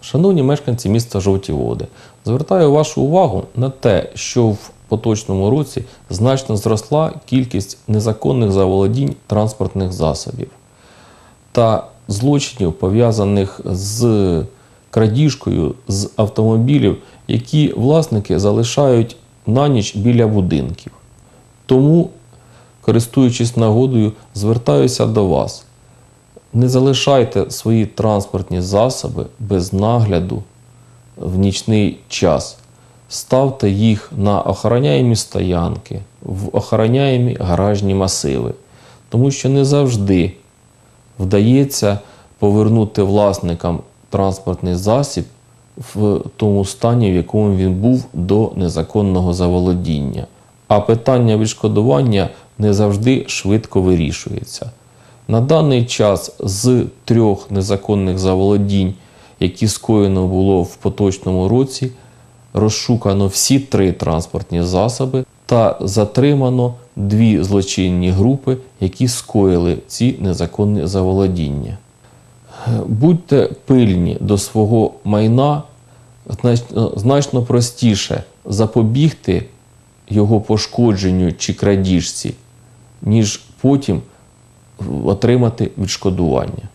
Шановні мешканці міста Жовті Води, звертаю вашу увагу на те, що в поточному році значно зросла кількість незаконних заволодінь транспортних засобів та злочинів, пов'язаних з крадіжкою з автомобілів, які власники залишають на ніч біля будинків. Тому, користуючись нагодою, звертаюся до вас. Не залишайте свої транспортні засоби без нагляду в нічний час. Ставте їх на охороняємі стоянки, в охороняємі гаражні масиви, тому що не завжди вдається повернути власникам транспортний засіб в тому стані, в якому він був до незаконного заволодіння. А питання відшкодування не завжди швидко вирішується. На даний час з трьох незаконних заволодінь, які скоєно було в поточному році, розшукано всі три транспортні засоби та затримано дві злочинні групи, які скоїли ці незаконні заволодіння. Будьте пильні до свого майна, значно, простіше запобігти його пошкодженню чи крадіжці, ніж потім отримати відшкодування.